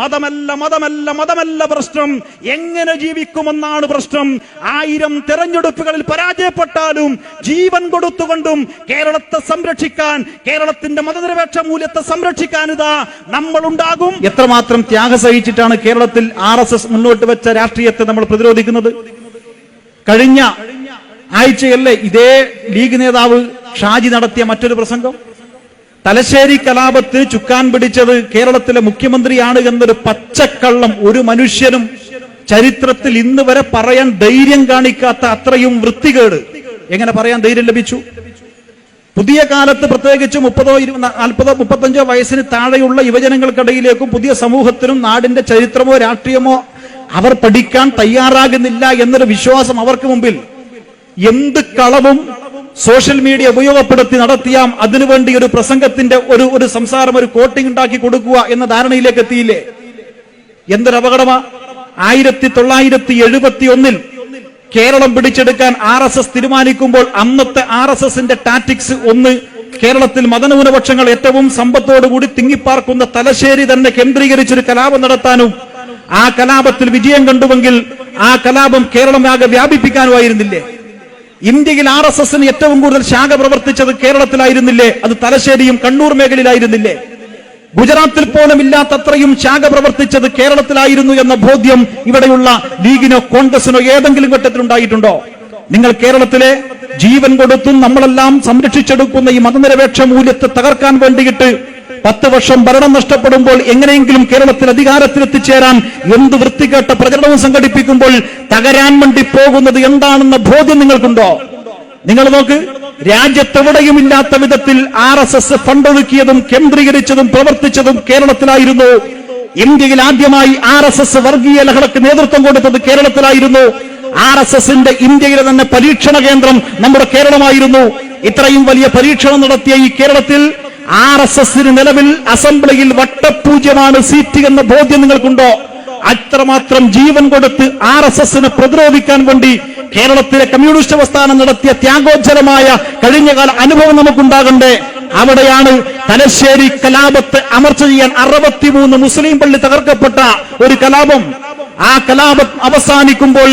മതമല്ല മതമല്ല മതമല്ല പ്രശ്നം. എങ്ങനെ ജീവിക്കുമെന്നാണ് പ്രശ്നം. ആയിരം തെരഞ്ഞെടുപ്പുകളിൽ പരാജയപ്പെട്ടാലും ജീവൻ കൊടുത്തുകൊണ്ടും കേരളത്തെ സംരക്ഷിക്കാൻ കേരളത്തിന്റെ മതനിരപേക്ഷ മൂല്യത്തെ സംരക്ഷിക്കാൻ ഇതാ നമ്മൾ ഉണ്ടാകും എത്രമാത്രം ത്യാഗം സഹിച്ചിട്ടാണ് കേരളത്തിൽ ആർ മുന്നോട്ട് വെച്ച രാഷ്ട്രീയത്തെ നമ്മൾ പ്രതിരോധിക്കുന്നത്? കഴിഞ്ഞ ആഴ്ചയല്ലേ ഇതേ ലീഗ് നേതാവ് ഷാജി നടത്തിയ മറ്റൊരു പ്രസംഗം? തലശ്ശേരി കലാപത്തിന് ചുക്കാൻ പിടിച്ചത് കേരളത്തിലെ മുഖ്യമന്ത്രിയാണ് എന്നൊരു പച്ചക്കള്ളം ഒരു മനുഷ്യനും ചരിത്രത്തിൽ ഇന്ന് വരെ പറയാൻ ധൈര്യം കാണിക്കാത്ത അത്രയും വൃത്തികേട്. എങ്ങനെ പറയാൻ ധൈര്യം ലഭിച്ചു? പുതിയ കാലത്ത് പ്രത്യേകിച്ച് മുപ്പതോ നാൽപ്പതോ മുപ്പത്തഞ്ചോ വയസ്സിന് താഴെയുള്ള യുവജനങ്ങൾക്കിടയിലേക്കും പുതിയ സമൂഹത്തിനും നാടിന്റെ ചരിത്രമോ രാഷ്ട്രീയമോ അവർ പഠിക്കാൻ തയ്യാറാകുന്നില്ല എന്നൊരു വിശ്വാസം അവർക്ക് മുമ്പിൽ. എന്ത് കളവും സോഷ്യൽ മീഡിയ ഉപയോഗപ്പെടുത്തി നടത്തിയാം. അതിനുവേണ്ടി ഒരു പ്രസംഗത്തിന്റെ ഒരു ഒരു സംസാരം ഒരു കോട്ടിംഗ് ഉണ്ടാക്കി കൊടുക്കുക എന്ന ധാരണയിലേക്ക് എത്തിയില്ലേ? എന്തൊരു അപകടമാ ആയിരത്തി തൊള്ളായിരത്തി എഴുപത്തി ഒന്നിൽ കേരളം പിടിച്ചെടുക്കാൻ ആർ എസ് എസ് തീരുമാനിക്കുമ്പോൾ അന്നത്തെ ആർ എസ് എസിന്റെ ടാറ്റിക്സ് ഒന്ന് കേരളത്തിൽ മതന്യൂനപക്ഷങ്ങൾ ഏറ്റവും സമ്പത്തോടുകൂടി തിങ്ങിപ്പാർക്കുന്ന തലശ്ശേരി തന്നെ കേന്ദ്രീകരിച്ചൊരു കലാപം നടത്താനും ആ കലാപത്തിൽ വിജയം കണ്ടുവെങ്കിൽ ആ കലാപം കേരളമാകെ വ്യാപിപ്പിക്കാനുമായിരുന്നില്ലേ? ഇന്ത്യയിൽ ആർ എസ് എസിന് ഏറ്റവും കൂടുതൽ ശാഖ പ്രവർത്തിച്ചത് കേരളത്തിലായിരുന്നില്ലേ? അത് തലശ്ശേരിയും കണ്ണൂർ മേഖലയിലായിരുന്നില്ലേ? ഗുജറാത്തിൽ പോലും ഇല്ലാത്തത്രയും ശാഖ പ്രവർത്തിച്ചത് കേരളത്തിലായിരുന്നു എന്ന ബോധ്യം ഇവിടെയുള്ള ലീഗിനോ കോൺഗ്രസിനോ ഏതെങ്കിലും ഘട്ടത്തിൽ ഉണ്ടായിട്ടുണ്ടോ? നിങ്ങൾ കേരളത്തിലെ ജീവൻ കൊടുത്തും നമ്മളെല്ലാം സംരക്ഷിച്ചെടുക്കുന്ന ഈ മതനിരപേക്ഷ മൂല്യത്തെ തകർക്കാൻ വേണ്ടിയിട്ട് പത്ത് വർഷം ഭരണം നഷ്ടപ്പെടുമ്പോൾ എങ്ങനെയെങ്കിലും കേരളത്തിൽ അധികാരത്തിലെത്തിച്ചേരാൻ എന്ത് വൃത്തികെട്ട പ്രചരണവും സംഘടിപ്പിക്കുമ്പോൾ തകരാൻ വേണ്ടി പോകുന്നത് എന്താണെന്ന ബോധ്യം നിങ്ങൾക്കുണ്ടോ? നിങ്ങൾ നോക്ക് രാജ്യത്തെവിടെയും ഇല്ലാത്ത വിധത്തിൽ ആർ എസ് എസ് ഫണ്ടൊതുക്കിയതും കേന്ദ്രീകരിച്ചതും പ്രവർത്തിച്ചതും കേരളത്തിലായിരുന്നു. ഇന്ത്യയിൽ ആദ്യമായി ആർ എസ് എസ് വർഗീയ ലഹളക്ക് നേതൃത്വം കൊടുത്തത് കേരളത്തിലായിരുന്നു. ആർ എസ് എസിന്റെ ഇന്ത്യയിലെ തന്നെ പരീക്ഷണ കേന്ദ്രം നമ്മുടെ കേരളമായിരുന്നു. ഇത്രയും വലിയ പരീക്ഷണം നടത്തിയ ഈ കേരളത്തിൽ ആർ എസ് എസിന് നിലവിൽ അസംബ്ലിയിൽ വട്ടപൂജ്യമാണ് സീറ്റ് എന്ന ബോധ്യം നിങ്ങൾക്കുണ്ടോ? അത്രമാത്രം ജീവൻ കൊടുത്ത് ആർ എസ് എസിനെ പ്രതിരോധിക്കാൻ വേണ്ടി കേരളത്തിലെ കമ്മ്യൂണിസ്റ്റ് പ്രസ്ഥാനം നടത്തിയ ത്യാഗോജ്ജലമായ കഴിഞ്ഞകാല അനുഭവം നമുക്കുണ്ടാകണ്ടേ? അവിടെയാണ് തലശ്ശേരി കലാപത്തെ അമർച്ച ചെയ്യാൻ അറുപത്തിമൂന്ന് മുസ്ലിം പള്ളി തകർക്കപ്പെട്ട ഒരു കലാപം. ആ കലാപം അവസാനിക്കുമ്പോൾ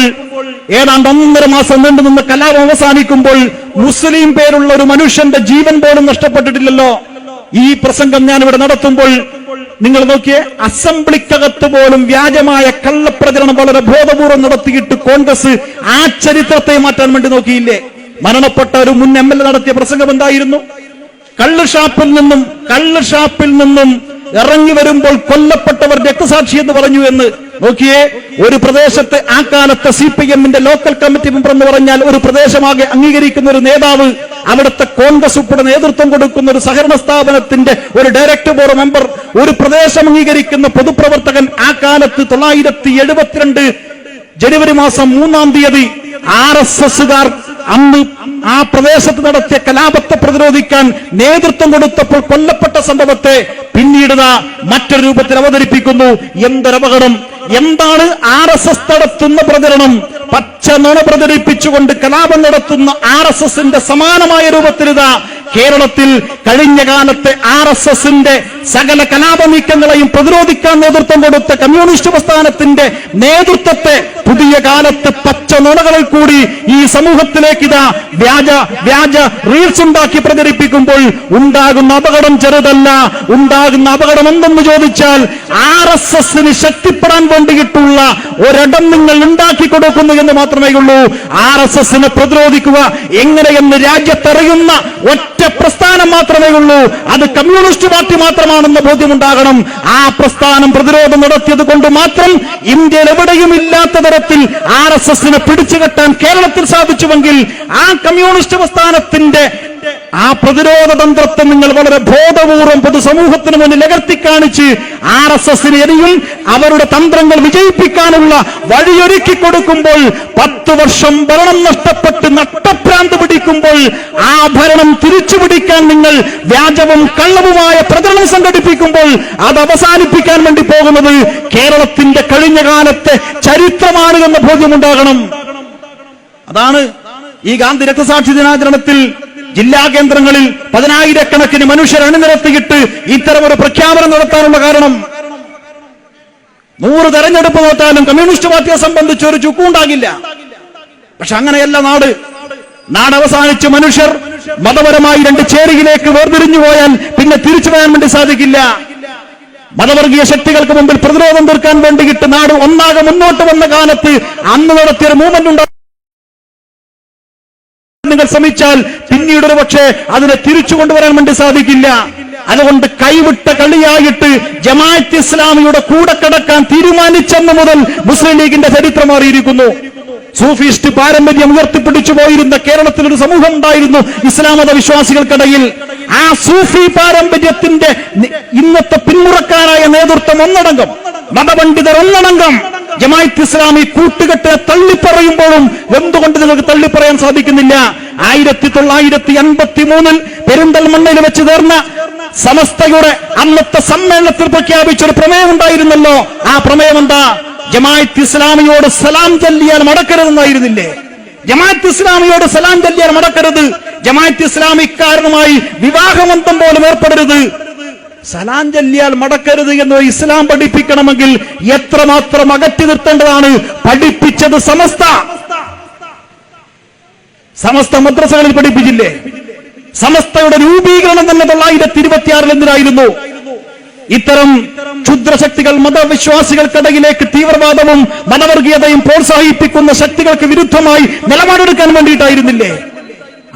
ഏതാണ്ട് ഒന്നര മാസം നീണ്ടുനിന്ന കലാപം അവസാനിക്കുമ്പോൾ മുസ്ലിം പേരുള്ള ഒരു മനുഷ്യന്റെ ജീവൻ പോലും നഷ്ടപ്പെട്ടിട്ടില്ലല്ലോ. ഈ പ്രസംഗം ഞാൻ ഇവിടെ നടത്തുമ്പോൾ നിങ്ങൾ നോക്കിയേ അസംബ്ലിക്കകത്ത് പോലും വ്യാജമായ കള്ളപ്രചരണം വളരെ ബോധപൂർവം നടത്തിയിട്ട് കോൺഗ്രസ് ആ ചരിത്രത്തെ മാറ്റാൻ വേണ്ടി നോക്കിയില്ലേ? മരണപ്പെട്ട ഒരു മുൻ എം എൽ എ നടത്തിയ പ്രസംഗം എന്തായിരുന്നു? കള്ളുഷാപ്പിൽ നിന്നും കള്ളുഷാപ്പിൽ നിന്നും ഇറങ്ങി വരുമ്പോൾ കൊല്ലപ്പെട്ടവർ രക്തസാക്ഷി എന്ന് പറഞ്ഞു എന്ന് നോക്കിയേ ഒരു പ്രദേശത്തെ ആ കാലത്തെ സി പി എമ്മിന്റെ ലോക്കൽ കമ്മിറ്റി മെമ്പർ എന്ന് പറഞ്ഞാൽ ഒരു പ്രദേശമാകെ അംഗീകരിക്കുന്ന ഒരു നേതാവ് അവിടുത്തെ കോൺഗ്രസ് ഉൾപ്പെടെ നേതൃത്വം കൊടുക്കുന്ന ഒരു സഹകരണ സ്ഥാപനത്തിന്റെ ഒരു ഡയറക്ടർ ബോർഡ് മെമ്പർ ഒരു പ്രദേശം അംഗീകരിക്കുന്ന പൊതുപ്രവർത്തകൻ ആ കാലത്ത് തൊള്ളായിരത്തി എഴുപത്തിരണ്ട് ജനുവരി മാസം മൂന്നാം തീയതി ആർ എസ് എസുകാർ അന്ന് ആ പ്രദേശത്ത് നടത്തിയ കലാപത്തെ പ്രതിരോധിക്കാൻ നേതൃത്വം കൊടുത്തപ്പോൾ കൊല്ലപ്പെട്ട സംഭവത്തെ പിന്നീട് മറ്റൊരു രൂപത്തിൽ അവതരിപ്പിക്കുന്നു. എന്തൊരപകടം? എന്താണ് ആർ എസ് എസ് നടത്തുന്ന പ്രചരണം? പച്ച നുണ പ്രചരിപ്പിച്ചുകൊണ്ട് കലാപം നടത്തുന്ന ആർ എസ് എസിന്റെ സമാനമായ രൂപത്തിൽ ഇതാ കേരളത്തിൽ കഴിഞ്ഞ കാലത്തെ ആർ എസ് എസിന്റെ സകല കലാപ നീക്കങ്ങളെയും പ്രതിരോധിക്കാൻ നേതൃത്വം കൊടുത്ത കമ്മ്യൂണിസ്റ്റ് പ്രസ്ഥാനത്തിന്റെ നേതൃത്വത്തെ പുതിയ കാലത്ത് പച്ച നുണകളിൽ കൂടി ഈ സമൂഹത്തിലേക്ക് ഇതാ വ്യാജ വ്യാജ റീൽസ് ഉണ്ടാക്കി പ്രചരിപ്പിക്കുമ്പോൾ ഉണ്ടാകുന്ന അപകടം ചെറുതല്ല. ഉണ്ടാകുന്ന അപകടം എന്തെന്ന് ചോദിച്ചാൽ ആർ എസ് എസിന് ശക്തിപ്പെടാൻ വേണ്ടിയിട്ടുള്ള ഒരിടം നിങ്ങൾ ഉണ്ടാക്കി കൊടുക്കുന്നു എന്ന് മാത്രമേ ഉള്ളൂ. ആർ എസ് എസിനെ പ്രതിരോധിക്കുക എങ്ങനെയെന്ന് രാജ്യത്തറിയുന്ന ഒറ്റ പ്രസ്ഥാനം മാത്രമേ ഉള്ളൂ. അത് കമ്മ്യൂണിസ്റ്റ് പാർട്ടി മാത്രമാണെന്ന ബോധ്യമുണ്ടാകണം. ആ പ്രസ്ഥാനം പ്രതിരോധം നടത്തിയത് കൊണ്ട് മാത്രം ഇന്ത്യയിൽ എവിടെയും ഇല്ലാത്ത തരത്തിൽ ആർ എസ് എസിനെ പിടിച്ചുകെട്ടാൻ കേരളത്തിൽ സാധിച്ചുവെങ്കിൽ ആ കമ്മ്യൂണിസ്റ്റ് പ്രസ്ഥാനത്തിന്റെ ആ പ്രതിരോധ തന്ത്രത്തെ നിങ്ങൾ വളരെ ബോധപൂർവം പൊതുസമൂഹത്തിന് മുന്നിൽ അകർത്തി കാണിച്ച് ആർ എസ് എസിന് ഇനിയും അവരുടെ തന്ത്രങ്ങൾ വിജയിപ്പിക്കാനുള്ള വഴിയൊരുക്കി കൊടുക്കുമ്പോൾ പത്ത് വർഷം ഭരണം നഷ്ടപ്പെട്ട് നട്ടപ്രാന്ത് പിടിക്കുമ്പോൾ ആ ഭരണം തിരിച്ചു പിടിക്കാൻ നിങ്ങൾ വ്യാജവും കള്ളവുമായ പ്രചരണം സംഘടിപ്പിക്കുമ്പോൾ അത് അവസാനിപ്പിക്കാൻ വേണ്ടി പോകുന്നത് കേരളത്തിന്റെ കഴിഞ്ഞ കാലത്തെ ചരിത്രമാണ് എന്ന ബോധ്യമുണ്ടാകണം അതാണ് ഈ ഗാന്ധി രക്തസാക്ഷി ദിനാചരണത്തിൽ ജില്ലാ കേന്ദ്രങ്ങളിൽ പതിനായിരക്കണക്കിന് മനുഷ്യർ അണിനിരത്തിയിട്ട് ഇത്തരം ഒരു പ്രഖ്യാപനം നടത്താനുള്ള കാരണം. നൂറ് തെരഞ്ഞെടുപ്പ് തോറ്റാലും കമ്മ്യൂണിസ്റ്റ് പാർട്ടിയെ സംബന്ധിച്ച് ഒരു ചുക്കുണ്ടാകില്ല പക്ഷെ അങ്ങനെയല്ല നാട്. നാട് അവസാനിച്ച് മനുഷ്യർ മതപരമായി രണ്ട് ചേരിയിലേക്ക് വേർതിരിഞ്ഞു പോയാൽ പിന്നെ തിരിച്ചു വരാൻ വേണ്ടി സാധിക്കില്ല. മതവർഗീയ ശക്തികൾക്ക് മുമ്പിൽ പ്രതിരോധം തീർക്കാൻ വേണ്ടിയിട്ട് നാട് ഒന്നാകെ മുന്നോട്ട് വന്ന കാലത്ത് അന്ന് നടത്തിയൊരു മൂവ്മെന്റ് ഉണ്ടാകും നിങ്ങൾ ശ്രമിച്ചാൽ പിന്നീട് ഒരു പക്ഷേ അതിനെ തിരിച്ചു കൊണ്ടുവരാൻ വേണ്ടി സാധിക്കില്ല. അതുകൊണ്ട് കൈവിട്ട കളിയായിട്ട് ജമാഅത്ത് ഇസ്ലാമിയുടെ കൂടെ കിടക്കാൻ തീരുമാനിച്ചെന്ന് മുതൽ മുസ്ലിം ലീഗിന്റെ ചരിത്രം മാറിയിരിക്കുന്നു. സൂഫിസ്റ്റ് പാരമ്പര്യം ഉയർത്തിപ്പിടിച്ചു പോയിരുന്ന കേരളത്തിൽ ഒരു സമൂഹം ഉണ്ടായിരുന്നു ഇസ്ലാമത വിശ്വാസികൾക്കിടയിൽ ആ സൂഫി പാരമ്പര്യത്തിന്റെ ഇന്നത്തെ പിന്മുറക്കാരായ നേതൃത്വം ഒന്നടങ്കം മതപണ്ഡിതർ ഒന്നടങ്കം ജമാഅത്ത് ഇസ്ലാമി കൂട്ടുകെട്ടിനെ തള്ളിപ്പറയുമ്പോഴും എന്തുകൊണ്ട് നിങ്ങൾക്ക് തള്ളിപ്പറയാൻ സാധിക്കുന്നില്ല? ആയിരത്തി തൊള്ളായിരത്തി അൻപത്തി മൂന്നിൽ പെരിന്തൽമണ്ണയിൽ വെച്ച് തീർന്ന സമസ്തയുടെ അന്നത്തെ സമ്മേളനത്തിൽ പ്രഖ്യാപിച്ച ഒരു പ്രമേയം ഉണ്ടായിരുന്നല്ലോ ആ പ്രമേയം എന്താ ജമാഅത്ത് ഇസ്ലാമിയോട് സലാം ചൊല്ലിയാൽ മടക്കരുതെന്നായിരുന്നില്ലേ? ജമാഅത്ത് ഇസ്ലാമിയോട് സലാം ചൊല്ലിയാൽ മടക്കരുത്. ജമാഅത്ത് ഇസ്ലാമിക്കാരനുമായി വിവാഹബന്ധം പോലും ഏർപ്പെടരുത്. സലാം ചൊല്ലിയാൽ മടക്കരുത് എന്ന് ഇസ്ലാം പഠിപ്പിക്കണമെങ്കിൽ എത്രമാത്രം അകറ്റി നിർത്തേണ്ടതാണ്? പഠിപ്പിച്ചത് സമസ്ത. സമസ്ത മദ്രസകളിൽ പഠിപ്പിച്ചില്ലേ? സമസ്തയുടെ രൂപീകരണം തന്നെ തൊള്ളായിരത്തി ഇരുപത്തിയാറിൽ എന്തിനായിരുന്നു? ഇത്തരം ക്ഷുദ്രശക്തികൾ മതവിശ്വാസികൾക്കിടയിലേക്ക് തീവ്രവാദവും മതവർഗീയതയും പ്രോത്സാഹിപ്പിക്കുന്ന ശക്തികൾക്ക് വിരുദ്ധമായി നിലപാടെടുക്കാൻ വേണ്ടിയിട്ടായിരുന്നില്ലേ?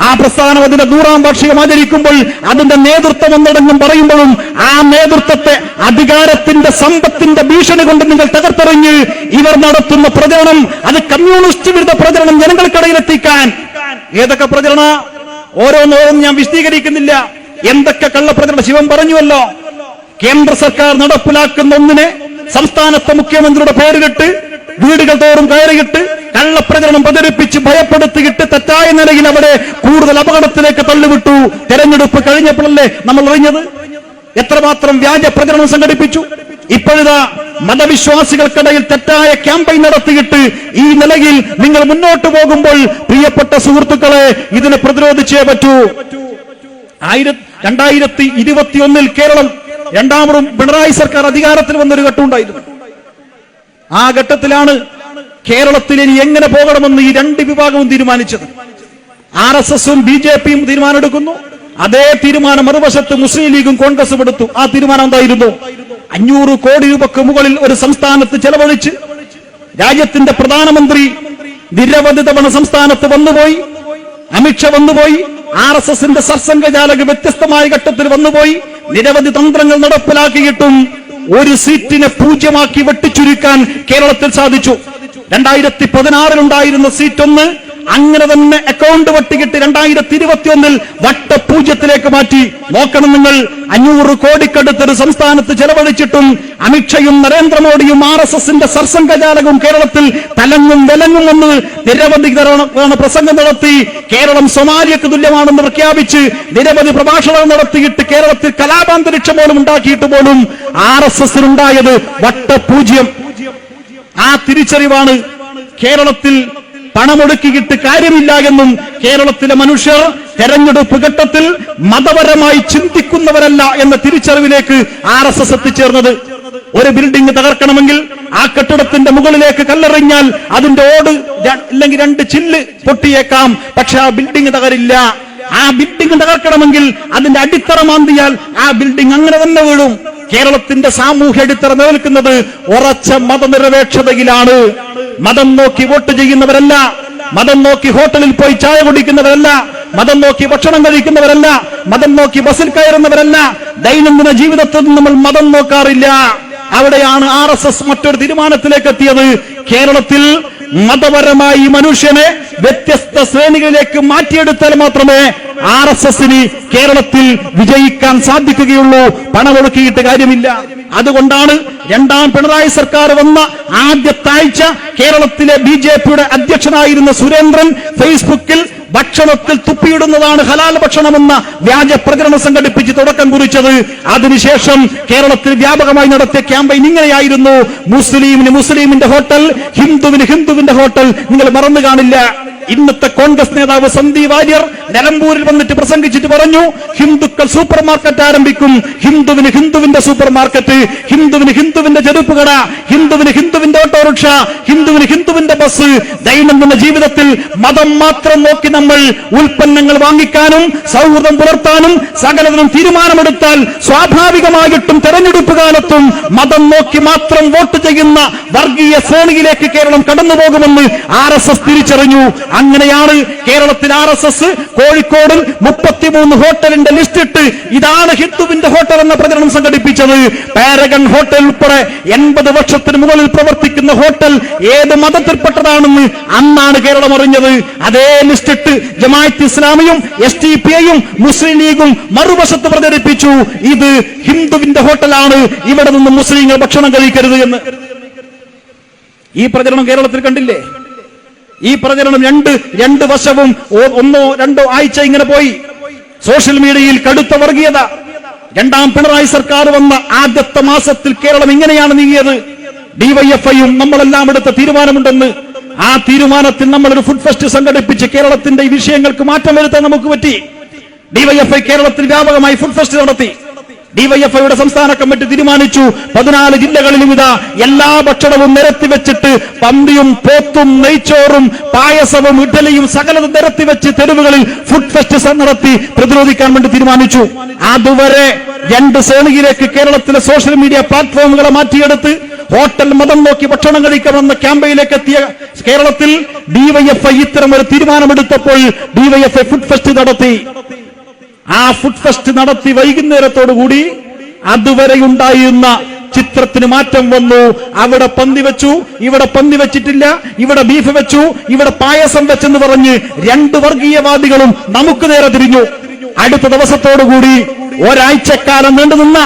ആ പ്രസ്ഥാനം അതിന്റെ നൂറാം വാർഷികം ആചരിക്കുമ്പോൾ അതിന്റെ നേതൃത്വം എന്നടങ്ങും പറയുമ്പോഴും ആ നേതൃത്വത്തെ അധികാരത്തിന്റെ സമ്പത്തിന്റെ ഭീഷണി കൊണ്ട് നിങ്ങൾ തകർത്തെറിഞ്ഞ് ഇവർ നടത്തുന്ന പ്രചരണം അത് കമ്മ്യൂണിസ്റ്റ് വിരുദ്ധ പ്രചരണം ജനങ്ങൾക്കിടയിൽ എത്തിക്കാൻ ഏതൊക്കെ പ്രചരണ? ഓരോന്നോരോന്നും ഞാൻ വിശദീകരിക്കുന്നില്ല. എന്തൊക്കെ കള്ളപ്രചരണ ശിവൻ പറഞ്ഞുവല്ലോ? കേന്ദ്ര സർക്കാർ നടപ്പിലാക്കുന്ന ഒന്നിനെ സംസ്ഥാനത്തെ മുഖ്യമന്ത്രിയുടെ പേരിലിട്ട് വീടുകൾ തോറും കയറിയിട്ട് കള്ളപ്രചരണം പ്രചരിപ്പിച്ച് ഭയപ്പെടുത്തിയിട്ട് തെറ്റായ നിലയിൽ അവിടെ കൂടുതൽ അപകടത്തിലേക്ക് തള്ളിവിട്ടു. തെരഞ്ഞെടുപ്പ് കഴിഞ്ഞപ്പോഴല്ലേ നമ്മൾ അറിഞ്ഞത്? എത്രമാത്രം വ്യാജ പ്രചരണം സംഘടിപ്പിച്ചു? ഇപ്പോഴിതാ മതവിശ്വാസികൾക്കിടയിൽ തെറ്റായ ക്യാമ്പയിൻ നടത്തിയിട്ട് ഈ നിലയിൽ നിങ്ങൾ മുന്നോട്ട് പോകുമ്പോൾ പ്രിയപ്പെട്ട സുഹൃത്തുക്കളെ ഇതിനെ പ്രതിരോധിച്ചേ പറ്റൂ. ആയിരത്തി രണ്ടായിരത്തി ഇരുപത്തിയൊന്നിൽ കേരളം രണ്ടാമതും പിണറായി സർക്കാർ അധികാരത്തിൽ വന്നൊരു ഘട്ടമുണ്ടായിരുന്നു. ആ ഘട്ടത്തിലാണ് കേരളത്തിൽ ഇനി എങ്ങനെ പോകണമെന്ന് ഈ രണ്ട് വിഭാഗവും തീരുമാനിച്ചത്. ആർ എസ് എസും ബി ജെ പിയും തീരുമാനമെടുക്കുന്നു. അതേ തീരുമാനം മറുവശത്ത് മുസ്ലിം ലീഗും കോൺഗ്രസും എടുത്തു. ആ തീരുമാനം എന്തായിരുന്നു? അഞ്ഞൂറ് കോടി രൂപക്ക് മുകളിൽ ഒരു സംസ്ഥാനത്ത് ചെലവഴിച്ച് രാജ്യത്തിന്റെ പ്രധാനമന്ത്രി നിരവധി തവണ സംസ്ഥാനത്ത് വന്നുപോയി. അമിത്ഷാ വന്നുപോയി. ആർ എസ് എസിന്റെ സർസംഘചാലക വ്യത്യസ്തമായ ഘട്ടത്തിൽ വന്നുപോയി. നിരവധി തന്ത്രങ്ങൾ നടപ്പിലാക്കിയിട്ടും ഒരു സീറ്റിനെ പൂജ്യമാക്കി വെട്ടിച്ചുരുക്കാൻ കേരളത്തിൽ സാധിച്ചു. രണ്ടായിരത്തി പതിനാറിലുണ്ടായിരുന്ന സീറ്റ് ഒന്ന് അങ്ങനെ തന്നെ അക്കൗണ്ട് വട്ടിക്കിട്ട് രണ്ടായിരത്തി ഇരുപത്തി ഒന്നിൽ വട്ടപൂജ്യത്തിലേക്ക് മാറ്റി. നോക്കണം നിങ്ങൾ അഞ്ഞൂറ് കോടിക്കടുത്തൊരു സംസ്ഥാനത്ത് ചെലവഴിച്ചിട്ടും അമിത്ഷയും നരേന്ദ്രമോദിയും ആർ എസ് എസിന്റെ സർസംഘചാലകവും കേരളത്തിൽ തലങ്ങും വിലങ്ങും വന്ന് നിരവധി പ്രസംഗം നടത്തി. കേരളം സൊമാലിയക്ക് തുല്യമാണെന്ന് പ്രഖ്യാപിച്ച് നിരവധി പ്രഭാഷണങ്ങൾ നടത്തിയിട്ട് കേരളത്തിൽ കലാപാന്തരീക്ഷം പോലും ഉണ്ടാക്കിയിട്ട് പോലും ആർ എസ് എസിനുണ്ടായത് വട്ടപൂജ്യം. ആ തിരിച്ചറിവാണ് കേരളത്തിൽ പണമൊടുക്കിയിട്ട് കാര്യമില്ല എന്നും കേരളത്തിലെ മനുഷ്യർ തെരഞ്ഞെടുപ്പ് ഘട്ടത്തിൽ മതപരമായി ചിന്തിക്കുന്നവരല്ല എന്ന തിരിച്ചറിവിലേക്ക് ആർ എസ് എസ് എത്തിച്ചേർന്നത്. ഒരു ബിൽഡിംഗ് തകർക്കണമെങ്കിൽ ആ കെട്ടിടത്തിന്റെ മുകളിലേക്ക് കല്ലെറിഞ്ഞാൽ അതിന്റെ ഓട് അല്ലെങ്കിൽ രണ്ട് ചില്ല് പൊട്ടിയേക്കാം. പക്ഷെ ആ ബിൽഡിംഗ് തകരില്ല. ആ ബിൽഡിംഗ് തകർക്കണമെങ്കിൽ അതിന്റെ അടിത്തറ മാന്തിയാൽ ആ ബിൽഡിംഗ് അങ്ങനെ തന്നെ വീഴും. കേരളത്തിന്റെ സാമൂഹ്യ അടിത്തറ നിലനിൽക്കുന്നത് ഉറച്ച മതനിരപേക്ഷതയിലാണ്. മതം നോക്കി വോട്ട് ചെയ്യുന്നവരല്ല. മതം നോക്കി ഹോട്ടലിൽ പോയി ചായ കുടിക്കുന്നവരല്ല. മതം നോക്കി ഭക്ഷണം കഴിക്കുന്നവരല്ല. മതം നോക്കി ബസ്സിൽ കയറുന്നവരല്ല. ദൈനംദിന ജീവിതത്തിൽ നമ്മൾ മതം നോക്കാറില്ല. അവിടെയാണ് ആർ എസ് എസ് മറ്റൊരു തീരുമാനത്തിലേക്ക് എത്തിയത്. കേരളത്തിൽ മതപരമായി മനുഷ്യനെ വ്യത്യസ്ത ശ്രേണികളിലേക്ക് മാറ്റിയെടുത്താൽ മാത്രമേ ആർ എസ് എസിന് കേരളത്തിൽ വിജയിക്കാൻ സാധിക്കുകയുള്ളൂ. പണമൊടുക്കിയിട്ട് കാര്യമില്ല. അതുകൊണ്ടാണ് രണ്ടാം പിണറായി സർക്കാർ വന്ന ആദ്യത്താഴ്ച കേരളത്തിലെ ബി ജെ പിയുടെ അധ്യക്ഷനായിരുന്ന സുരേന്ദ്രൻ ഫേസ്ബുക്കിൽ ഭക്ഷണത്തിൽ തുപ്പിയിടുന്നതാണ് ഹലാൽ ഭക്ഷണമെന്ന വ്യാജ പ്രചരണം സംഘടിപ്പിച്ച് തുടക്കം കുറിച്ചത്. അതിനുശേഷം കേരളത്തിൽ വ്യാപകമായി നടത്തിയ ക്യാമ്പയിൻ ഇങ്ങനെയായിരുന്നു. മുസ്ലിമിന് മുസ്ലിമിന്റെ ഹോട്ടൽ ഹിന്ദുവിന് ഹിന്ദുവിന്റെ ഹോട്ടൽ. നിങ്ങൾ മറന്നു കാണില്ല. ഇന്നത്തെ കോൺഗ്രസ് നേതാവ് സന്ദീപ് വാര്യർ നിലമ്പൂരിൽ വന്നിട്ട് പ്രസംഗിച്ചിട്ട് പറഞ്ഞു ഹിന്ദുക്കൾ സൂപ്പർ മാർക്കറ്റ് ആരംഭിക്കും. ഹിന്ദുവിന് ഹിന്ദുവിന്റെ സൂപ്പർ മാർക്കറ്റ് ഹിന്ദുവിന് ഹിന്ദുവിന്റെ ചെരുപ്പ് കട ഹിന്ദുവിന് ഹിന്ദുവിന്റെ ഓട്ടോറിക്ഷ ഹിന്ദുവിന് ഹിന്ദുവിന്റെ ബസ്. ദൈനംദിന ജീവിതത്തിൽ മതം മാത്രം നോക്കി നമ്മൾ ഉൽപ്പന്നങ്ങൾ വാങ്ങിക്കാനും സൗഹൃദം പുലർത്താനും സകലതിനും തീരുമാനമെടുത്താൽ സ്വാഭാവികമായിട്ടും തെരഞ്ഞെടുപ്പ് കാലത്തും മതം നോക്കി മാത്രം വോട്ട് ചെയ്യുന്ന വർഗീയ ശ്രേണിയിലേക്ക് കേരളം കടന്നുപോകുമെന്ന് ആർ എസ് എസ് തിരിച്ചറിഞ്ഞു. അങ്ങനെയാണ് കേരളത്തിൽ ആർ എസ് എസ് കോഴിക്കോടിൽ മുപ്പത്തിമൂന്ന് ഹോട്ടലിന്റെ ലിസ്റ്റ് ഇട്ട് ഇതാണ് ഹിന്ദുവിന്റെ ഹോട്ടൽ എന്ന പ്രചരണം സംഘടിപ്പിച്ചത്. പാരഗൺ ഹോട്ടൽ ഉൾപ്പെടെ എൺപത് വർഷത്തിന് മുകളിൽ പ്രവർത്തിക്കുന്ന ഹോട്ടൽ ഏത് മതത്തിൽപ്പെട്ടതാണെന്ന് അന്നാണ് കേരളം അറിഞ്ഞത്. അതേ ലിസ്റ്റ് ഇട്ട് ഇസ്ലാമിയും എസ് ടി പി ഐയും മുസ്ലിം ലീഗും മറുവശത്ത് പ്രചരിപ്പിച്ചു. ഇത് ഹിന്ദുവിന്റെ ഹോട്ടലാണ്. ഇവിടെ നിന്ന് മുസ്ലിങ്ങൾ ഭക്ഷണം കഴിക്കരുത് എന്ന്. ഈ പ്രചരണം കേരളത്തിൽ കണ്ടില്ലേ? ഈ പ്രചരണം രണ്ട് രണ്ട് വർഷവും ഒന്നോ രണ്ടോ ആഴ്ച ഇങ്ങനെ പോയി. സോഷ്യൽ മീഡിയയിൽ കടുത്ത വർഗീയത. രണ്ടാം പിണറായി സർക്കാർ വന്ന ആദ്യത്തെ മാസത്തിൽ കേരളം ഇങ്ങനെയാണ് നീങ്ങിയത്. ഡിവൈഎഫ്ഐയും നമ്മളെല്ലാം എടുത്ത തീരുമാനമുണ്ടെന്ന്. ആ തീരുമാനത്തിൽ നമ്മൾ ഒരു ഫുഡ് ഫെസ്റ്റ് സംഘടിപ്പിച്ച് കേരളത്തിന്റെ ഈ വിഷയങ്ങൾക്ക് മാറ്റം വരുത്താൻ നമുക്ക് പറ്റി. ഡിവൈഎഫ്ഐ കേരളത്തിൽ വ്യാപകമായി ഫുഡ് ഫെസ്റ്റ് നടത്തി. ഡിവൈഎഫ്ഐയുടെ സംസ്ഥാന കമ്മിറ്റി തീരുമാനിച്ചു. പതിനാല് ജില്ലകളിലും ഇതാ എല്ലാ ഭക്ഷണവും നിരത്തി വെച്ചിട്ട് പന്തിയും പോത്തും നെയ്ച്ചോറും പായസവും ഇഡലിയും സകലതും നിരത്തി വെച്ച് തെരുവുകളിൽ ഫുഡ് ഫെസ്റ്റ് നടത്തി പ്രതിരോധിക്കാൻ വേണ്ടി തീരുമാനിച്ചു. അതുവരെ രണ്ട് ശ്രേണിയിലേക്ക് കേരളത്തിലെ സോഷ്യൽ മീഡിയ പ്ലാറ്റ്ഫോമുകളെ മാറ്റിയെടുത്ത് ഹോട്ടൽ മതം നോക്കി ഭക്ഷണം കഴിക്കണമെന്ന ക്യാമ്പയിലേക്ക് എത്തിയ കേരളത്തിൽ ഡിവൈഎഫ്ഐ ഇത്തരം ഒരു തീരുമാനമെടുത്തപ്പോൾ ഡിവൈഎഫ്ഐ ഫുഡ് ഫെസ്റ്റ് നടത്തി. ആ ഫുഡ് ഫെസ്റ്റ് നടത്തി വൈകുന്നേരത്തോടുകൂടി അതുവരെ ഉണ്ടായിരുന്ന ചിത്രത്തിന് മാറ്റം വന്നു. അവിടെ പന്തി വെച്ചു ഇവിടെ പന്തി വെച്ചിട്ടില്ല ഇവിടെ ബീഫ് വെച്ചു ഇവിടെ പായസം വെച്ചെന്ന് പറഞ്ഞ് രണ്ട് വർഗീയവാദികളും നമുക്ക് നേരെ തിരിഞ്ഞു. അടുത്ത ദിവസത്തോടുകൂടി ഒരാഴ്ചക്കാലം നീണ്ടുനിന്ന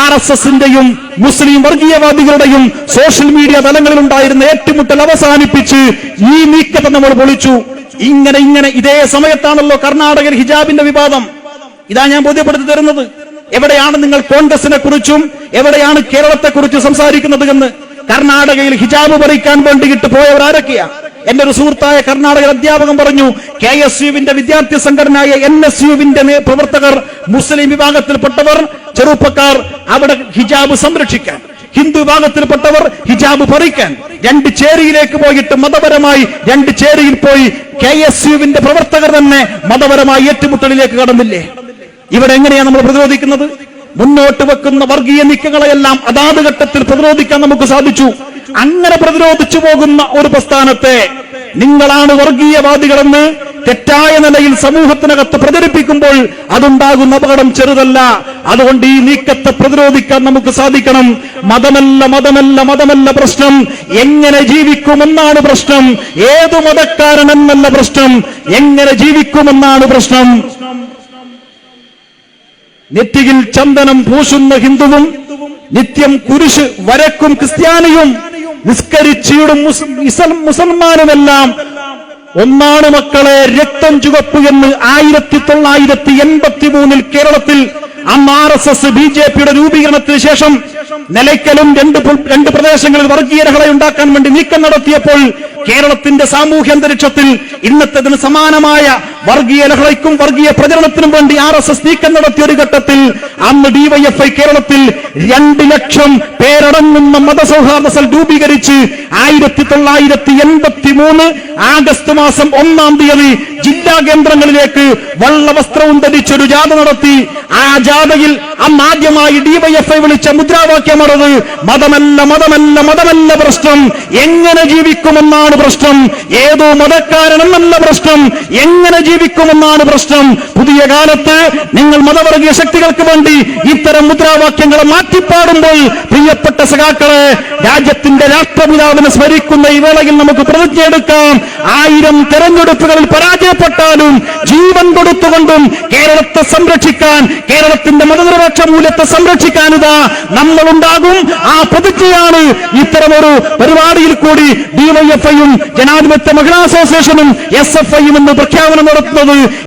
ആർ എസ് എസിന്റെയും മുസ്ലിം വർഗീയവാദികളുടെയും സോഷ്യൽ മീഡിയ തലങ്ങളിൽ ഉണ്ടായിരുന്ന ഏറ്റുമുട്ടൽ അവസാനിപ്പിച്ച് ഈ നീക്കത്തെ നമ്മൾ പൊളിച്ചു. ഇങ്ങനെ ഇങ്ങനെ ഇതേ സമയത്താണല്ലോ കർണാടകയിൽ ഹിജാബിന്റെ വിവാദം. ഇതാ ഞാൻ ബോധ്യപ്പെടുത്തി തരുന്നത്. എവിടെയാണ് നിങ്ങൾ കോൺഗ്രസിനെ കുറിച്ചും എവിടെയാണ് കേരളത്തെ കുറിച്ച് സംസാരിക്കുന്നത് എന്ന്? കർണാടകയിൽ ഹിജാബ് പറിക്കാൻ വേണ്ടിയിട്ട് പോയവർ ആരൊക്കെയാ? എന്റെ ഒരു സുഹൃത്തായ കർണാടക അധ്യാപകൻ പറഞ്ഞു കെ എസ് യുവിന്റെ വിദ്യാർത്ഥി സംഘടനയായ എൻ എസ് യുവിന്റെ പ്രവർത്തകർ മുസ്ലിം വിഭാഗത്തിൽപ്പെട്ടവർ ചെറുപ്പക്കാർ അവിടെ ഹിജാബ് സംരക്ഷിക്കാൻ ഹിന്ദു വിഭാഗത്തിൽപ്പെട്ടവർ ഹിജാബ് പറിക്കാൻ രണ്ട് ചേരിയിലേക്ക് പോയിട്ട് മതപരമായി രണ്ട് ചേരിയിൽ പോയി കെ എസ് യുവിന്റെ പ്രവർത്തകർ തന്നെ മതപരമായി ഏറ്റുമുട്ടലിലേക്ക് കടന്നില്ലേ? ഇവിടെ എങ്ങനെയാണ് നമ്മൾ പ്രതിരോധിക്കുന്നത്? മുന്നോട്ട് വെക്കുന്ന വർഗീയ നീക്കങ്ങളെയെല്ലാം അതാത് ഘട്ടത്തിൽ പ്രതിരോധിക്കാൻ നമുക്ക് സാധിച്ചു. അങ്ങനെ പ്രതിരോധിച്ചു പോകുന്ന ഒരു പ്രസ്ഥാനത്തെ നിങ്ങളാണ് വർഗീയവാദികളെന്ന് തെറ്റായ നിലയിൽ സമൂഹത്തിനകത്ത് പ്രചരിപ്പിക്കുമ്പോൾ അതുണ്ടാകുന്ന അപകടം ചെറുതല്ല. അതുകൊണ്ട് ഈ നീക്കത്തെ പ്രതിരോധിക്കാൻ നമുക്ക് സാധിക്കണം. മതമല്ല മതമല്ല മതമല്ല പ്രശ്നം. എങ്ങനെ ജീവിക്കുമെന്നാണ് പ്രശ്നം. ഏതു മതക്കാരനെന്നല്ല പ്രശ്നം. എങ്ങനെ ജീവിക്കുമെന്നാണ് പ്രശ്നം. നെറ്റിയിൽ ചന്ദനം പൂശുന്ന ഹിന്ദുവും നിത്യം കുരിശ് വരക്കും ക്രിസ്ത്യാനിയും നിസ്കരിച്ചിടും മുസൽമാനുമെല്ലാം. ഒന്നാണ് മക്കളെ രക്തം ചുവപ്പ് എന്ന് ആയിരത്തി തൊള്ളായിരത്തി എൺപത്തി മൂന്നിൽ കേരളത്തിൽ അന്ന് R S S B J പിയുടെ രൂപീകരണത്തിന് ശേഷം നിലയ്ക്കലും രണ്ട് രണ്ട് പ്രദേശങ്ങളിൽ വർഗീയ ഉണ്ടാക്കാൻ വേണ്ടി നീക്കം നടത്തിയപ്പോൾ കേരളത്തിന്റെ സാമൂഹ്യ അന്തരീക്ഷത്തിൽ ഇന്നത്തതിന് സമാനമായ വർഗീയ ലഹളയ്ക്കും വർഗീയ പ്രചരണത്തിനും വേണ്ടി ആർ എസ് എസ് നീക്കം നടത്തിയ ഒരു ഘട്ടത്തിൽ അന്ന് ഡിവൈഎഫ്ഐ കേരളത്തിൽ രണ്ട് ലക്ഷം പേരടങ്ങുന്ന മതസൗഹാർദ്ദ സെൽ രൂപീകരിച്ച് ആയിരത്തി തൊള്ളായിരത്തി എൺപത്തി മൂന്ന് ആഗസ്റ്റ് മാസം ഒന്നാം തീയതി ജില്ലാ കേന്ദ്രങ്ങളിലേക്ക് വള്ളവസ്ത്രവും ധരിച്ചൊരു ജാഥ നടത്തി. ആ ജാഥയിൽ അന്ന് ആദ്യമായി ഡിവൈഎഫ്ഐ വിളിച്ച മുദ്രാവാക്യമാണത് മതമല്ല മതമല്ല മതമല്ല പ്രശ്നം. എങ്ങനെ ജീവിക്കുമെന്നാണ് പ്രശ്നം. ഏതോ മതക്കാരനെന്നല്ല പ്രശ്നം. എങ്ങനെ ജീവിക്കുമെന്നാണ് പ്രശ്നം. പുതിയ കാലത്ത് നിങ്ങൾ മതവർഗീയ ശക്തികൾക്ക് വേണ്ടി ഇത്തരം മുദ്രാവാക്യങ്ങളെ മാറ്റിപ്പാടുമ്പോൾ പ്രിയപ്പെട്ട സഖാക്കളെ രാജ്യത്തിന്റെ രാഷ്ട്രപിതാവിനെ സ്മരിക്കുന്ന ഈ വേളയിൽ നമുക്ക് പ്രതിജ്ഞയെടുക്കാം ആയിരം തെരഞ്ഞെടുപ്പുകളിൽ പരാജയപ്പെട്ടാലും ജീവൻ കൊടുത്തുകൊണ്ടും കേരളത്തെ സംരക്ഷിക്കാൻ കേരളത്തിന്റെ മതനിരപേക്ഷ മൂല്യത്തെ സംരക്ഷിക്കാൻ ഇതാ നമ്മളുണ്ടാകും. ആ പ്രതിജ്ഞയാണ് ഇത്തരമൊരു പരിപാടിയിൽ കൂടി ഡിവൈഎഫ്ഐയും ജനാധിപത്യ മഹിളാ അസോസിയേഷനും എസ് എഫ് ഐയും എന്ന് പ്രഖ്യാപനം നടത്തുന്നത്